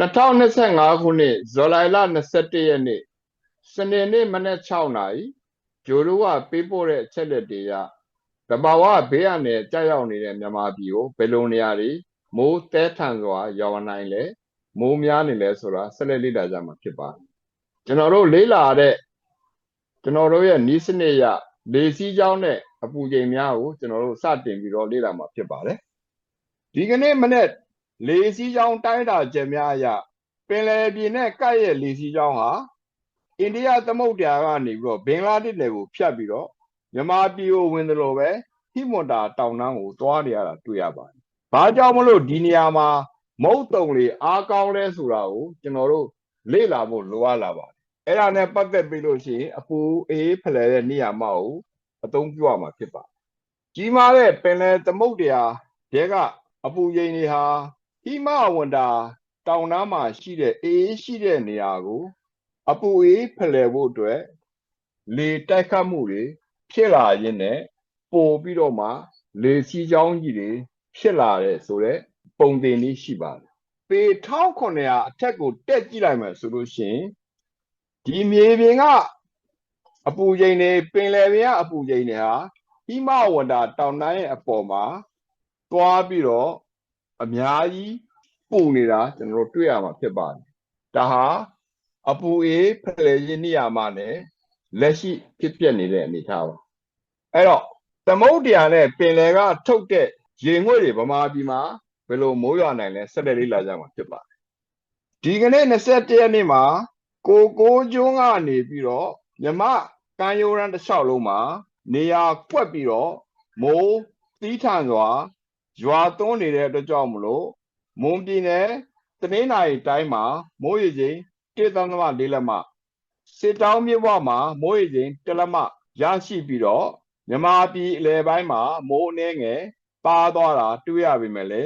2025ခုနှစ်ဇူလိုင်လ21ရက်နေ့စနေနေ့မနက်6နာရီဂျိုလိုကပေးပို့တဲ့အချက်လက်တွေကတဘာဝဘေးရနယ်ကြာရောက်နေတဲ့မြန်မာပြည်ကိုဘယ်လိုနေရာတွေမိုးတဲထန်စွာရောက်နိုင်လဲမိုးများနေလဲဆိုတာဆက်လက်လေ့လာကြမှာဖြစ်ပါတယ်ကျွန်တော်တို့လေ့လာတဲ့ကျွန်တော်တို့ရဲ့နီးစနစ်ရလေစီးကြောင်းနဲ့အပူချိန်များကိုကျွန်တော်တို့စတင်ပြီးတော့လေ့လာမှာဖြစ်ပါတယ်ဒီကနေ့မနေ့ လေစီးကြောင်းတိုင်းတာချက်များအရပင်လယ်ပြင်နဲ့ကပ်ရဲ့လေစီးကြောင်းဟာအိန္ဒိယသမုဒ္ဒရာကနေပြီးတော့ဘင်္ဂလားဒေ့ရှ်နယ်ကိုဖြတ်ပြီးတော့မြန်မာပြည်ကိုဝင်တယ်လို့ပဲဟိမွန်တာတောင်တန်းကိုသွားနေရတာတွေ့ရပါတယ်။ဘာကြောင့်မလို့ဒီနေရာမှာမုတ်တုံလေအားကောင်းလဲဆိုတာကိုကျွန်တော်တို့လေ့လာဖို့လိုအပ်လာပါတယ်။အဲ့ဒါနဲ့ပတ်သက်ပြီးလို့ရှိရင်အပူအေးဖလှယ်တဲ့နေရာမှာကိုအသုံးပြုရမှာဖြစ်ပါတယ်။ကြီးမားတဲ့ပင်လယ်သမုဒ္ဒရာတဲကအပူချိန်တွေဟာ ဟိမဝန္တာတောင်တန်းမှာရှိတဲ့အေးရှိတဲ့နေရာကို အပူအေးဖလှယ်ဖို့အတွက်လေတိုက်ခတ်မှုတွေဖြစ်လာရင်းနဲ့ပို့ပြီးတော့မှလေစီးကြောင်းကြီးတွေဖြစ်လာတဲ့ဆိုတော့ပုံတင်လေးရှိပါတယ်ပေ1900အထက်ကိုတက်ကြည့်လိုက်မယ်ဆိုလို့ရှိရင်ဒီမြေပြင်ကအပူချိန်တွေပင်လယ်ပြင်ကအပူချိန်တွေဟာဟိမဝန္တာတောင်တန်းရဲ့အပေါ်မှာသွားပြီးတော့ အများကြီးပူနေတာကျွန်တော်တို့တွေ့ရမှာဖြစ်ပါတယ်ဒါဟာအပူအေးဖလှယ်ခြင်းနေရာမှာလည်းလက်ရှိဖြစ်ပျက်နေတဲ့အနေအထားပါအဲ့တော့သမုဒ္ဒရာနဲ့ပင်လယ်ကထုတ်တဲ့ရေငွေ့တွေဗမာပြည်မှာဘယ်လိုမိုးရွာနိုင်လဲဆက်လက်လေးလာကြမှာဖြစ်ပါတယ်ဒီကနေ့21ရက်နေ့မှာကိုကိုကျွန်းကနေပြီးတော့မြမကမ်းရိုးရန်တစ်လျှောက်လုံးမှာနေရာကွက်ပြီးတော့မိုးသီးထန်စွာ ရွာသွန်းနေတဲ့အတွက်ကြောင့်မလို့မွန်ပြည်နယ်တနင်္လာရီတိုင်းမှာမိုးရေချိန်1.4လက်မစစ်တောင်းမြစ်ဝမှာမိုးရေချိန်1လက်မရရှိပြီးတော့မြမာပြည်အလဲပိုင်းမှာမိုးအနှဲငယ်ပါသွားတာတွေ့ရပေမဲ့လေ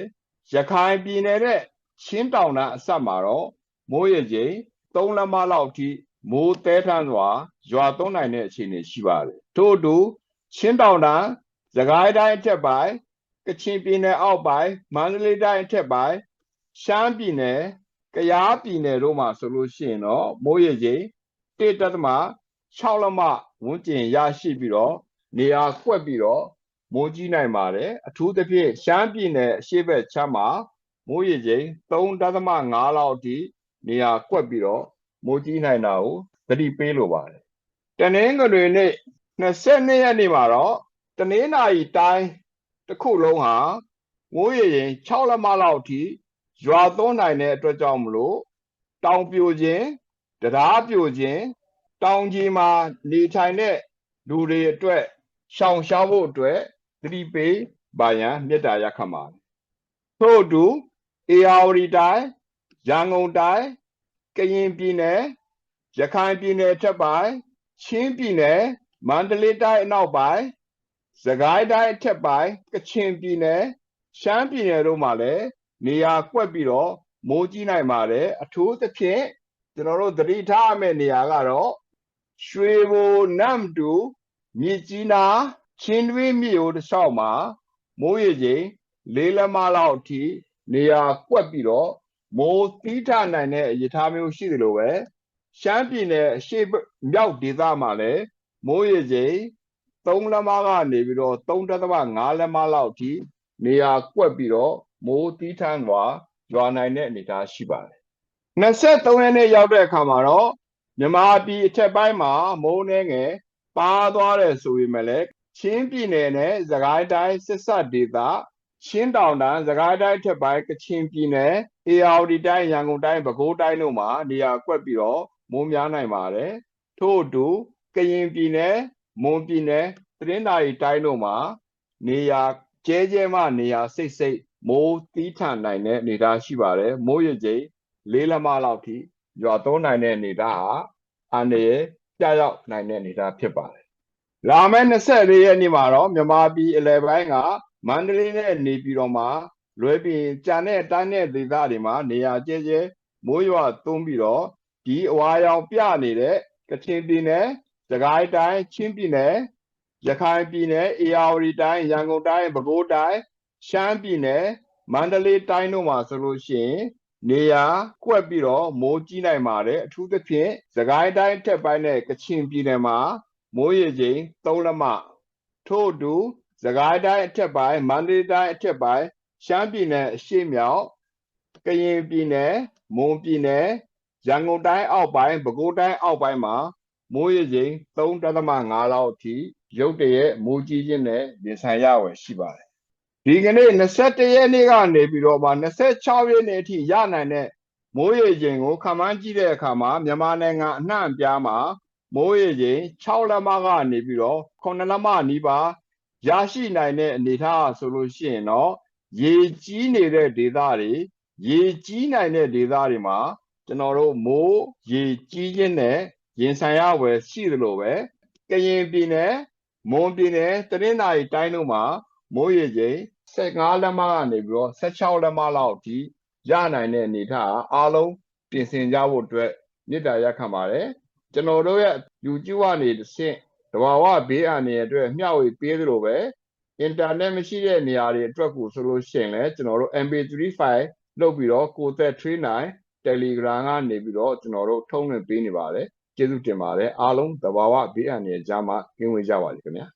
ရခိုင်ပြည်နယ်နဲ့ချင်းတောင်တန်းအဆက်မှာတော့မိုးရေချိန်3လက်မလောက်ထိမိုးတဲထန်းစွာရွာသွန်းနိုင်တဲ့အခြေအနေရှိပါတယ်ထို့အတူချင်းတောင်တန်းသခိုင်းတိုင်းအထက်ပိုင်း ကချင်ပြည်နယ်အောက်ပိုင်းမန္တလေးတိုင်းအထက်ပိုင်းရှမ်းပြည်နယ်ကယားပြည်နယ်တို့မှာဆိုလို့ရှိရင်တော့မိုးရေချိန်1.6လက်မဝန်းကျင်ရရှိပြီးတော့နေရာကွက်ပြီးတော့မိုးကြီးနိုင်ပါတယ်အထူးသဖြင့်ရှမ်းပြည်နယ်အရှေ့ဘက်ခြမ်းမှာမိုးရေချိန်3.5လောက်အထိနေရာကွက်ပြီးတော့မိုးကြီးနိုင်တာကိုသတိပေးလိုပါတယ်တနင်္ဂနွေနေ့22ရက်နေ့မှာတော့တနင်္လာရီတိုင်း တစ်ခုလုံးဟာမိုးရေချိန်6လက်မလောက်အထိရွာသွန်းနိုင်တဲ့အတွက်ကြောင့်မလို့တောင်ပြိုခြင်းတရားပြိုခြင်းတောင်ကြီးမှာနေထိုင်တဲ့လူတွေအတွက်ရှောင်ရှားဖို့အတွက်သတိပေးပါရန်မေတ္တာရက်ခတ်ပါတယ်ထို့အတူအေယာဝတီတိုင်းရန်ကုန်တိုင်းကရင်ပြည်နယ်ရခိုင်ပြည်နယ်ထက်ပိုင်းချင်းပြည်နယ်မန္တလေးတိုင်းအနောက်ပိုင်း စကိုင်းတိုင်းအထက်ပိုင်းကချင်ပြည်နယ်ရှမ်းပြည်နယ်တို့မှာလည်းနေရာကွက်ပြီးတော့မိုးကြီးနိုင်ပါတယ်အထူးသဖြင့်ကျွန်တော်တို့သတိထားရမယ့်နေရာကတော့ရွှေဘိုနမ်တူမြစ်ကြီးနားချင်းတွင်းမြို့တစ်လျှောက်မှာမိုးရေချိန်လေးလက်မလောက်အထိနေရာကွက်ပြီးတော့မိုးသီးထနိုင်တဲ့ရထားမျိုးရှိတယ်လို့ပဲရှမ်းပြည်နယ်အရှေ့မြောက်ဒေသမှာလည်းမိုးရေချိန် 3လက်မကနေပြီးတော့3.5လက်မလောက်အထိနေရာကွက်ပြီးတော့မိုးသီးထန်းစွာရွာနိုင်တဲ့အနေအထားရှိပါတယ်23ရက်နေ့ရောက်တဲ့အခါမှာတော့မြမပြည်အထက်ပိုင်းမှာမိုးနှဲငယ်ပါသွားတယ်ဆိုပေမဲ့လည်းချင်းပြည်နယ်နဲ့သခိုင်းတိုင်းစစ်ဆက်ဒေသချင်းတောင်တန်းသခိုင်းတိုင်းထက်ပိုင်းကချင်ပြည်နယ်အေရဝတီတိုင်းရန်ကုန်တိုင်းပဲခူးတိုင်းတို့မှာနေရာကွက်ပြီးတော့မိုးများနိုင်ပါတယ်ထို့အတူကရင်ပြည်နယ် မွန်ပြည်နယ်တရင်းနာရီတိုင်းတို့မှာနေရာကျဲကျဲမှနေရာစိတ်စိတ်မိုးတီးထန်နိုင်တဲ့အနေအထားရှိပါတယ်မိုးရည်လေးလက်မလောက်ထိရွာသုံးနိုင်တဲ့အနေအထားဟာအန္တရာယ်ပြရောက်နိုင်တဲ့အနေအထားဖြစ်ပါတယ်။လာမယ့်24ရက်နေ့မှာတော့မြန်မာပြည်အလဲပိုင်းကမန္တလေးနဲ့နေပြည်တော်မှာလွဲပြီးကြံတဲ့တိုင်းတဲ့ဒေသတွေမှာနေရာကျဲကျဲမိုးရွာသွန်းပြီးတော့ဒီအဝါရောင်ပြနေတဲ့ကချင်ပြည်နယ်၊ စကိုင်းတိုင်း၊ချင်းပြည်နယ်၊ရခိုင်ပြည်နယ်၊အေရဝတီတိုင်း၊ရန်ကုန်တိုင်း၊ပဲခူးတိုင်း၊ရှမ်းပြည်နယ်၊မန္တလေးတိုင်းတို့မှာဆိုလို့ရှိရင်နေရာကွက်ပြီးတော့မိုးကြီးနိုင်ပါတယ်အထူးသဖြင့်သခိုင်းတိုင်းထက်ပိုင်းနဲ့ကချင်ပြည်နယ်မှာမိုးရေချိန်3လက်မထို့အတူသခိုင်းတိုင်းအထက်ပိုင်းမန္တလေးတိုင်းအထက်ပိုင်းရှမ်းပြည်နယ်အရှေ့မြောက်ကရင်ပြည်နယ်မွန်ပြည်နယ်ရန်ကုန်တိုင်းအောက်ပိုင်းပဲခူးတိုင်းအောက်ပိုင်းမှာ မိုးရေချိန်3.5လောက်အထိရုတ်တရက်မိုးကြီးခြင်းနဲ့ရင်ဆိုင်ရဝယ်ရှိပါတယ်ဒီကနေ့21ရက်နေ့ကနေပြီးတော့မှ26ရက်နေ့အထိရနိုင်တဲ့မိုးရေချိန်ကိုခန့်မှန်းကြည့်တဲ့အခါမှာမြန်မာနိုင်ငံအနှံ့အပြားမှာမိုးရေချိန်6လက်မကနေပြီးတော့9လက်မနီးပါးရရှိနိုင်တဲ့အနေအထားဆိုလို့ရှိရင်တော့ရေကြီးနေတဲ့ဒေသတွေရေကြီးနိုင်တဲ့ဒေသတွေမှာကျွန်တော်တို့မိုးရေကြီးခြင်းနဲ့ ရင်ဆိုင်ရဝယ်ရှိသလိုပဲကရင်ပြည်နယ်မွန်ပြည်နယ်တနင်္သာရီတိုင်းတို့မှာမိုးရေချိန်15လက်မကနေပြီးတော့16လက်မလောက်အထိရနိုင်တဲ့အနေအထားအားအားလုံးပြင်ဆင်ကြဖို့အတွက်မေတ္တာရက်ခံပါတယ်ကျွန်တော်တို့ရဲ့ YouTube ကနေတစ်ဆင့်တဘာဝဘေးအန္တရာယ်အတွက်မျှဝေပေးသလိုပဲအင်တာနက်မရှိတဲ့နေရာတွေအတွက်ကိုဆိုလို့ရှိရင်လည်းကျွန်တော်တို့ MP3 file လုပ်ပြီးတော့ကိုသက်39 Telegram ကနေပြီးတော့ကျွန်တော်တို့ထုံးလွှင့်ပေးနေပါတယ် ကျေးဇူးတင်ပါတယ်အားလုံးတဘာဝဘေးအန္တရာယ်ကြားမှာကင်းဝေးကြပါစေခင်ဗျာ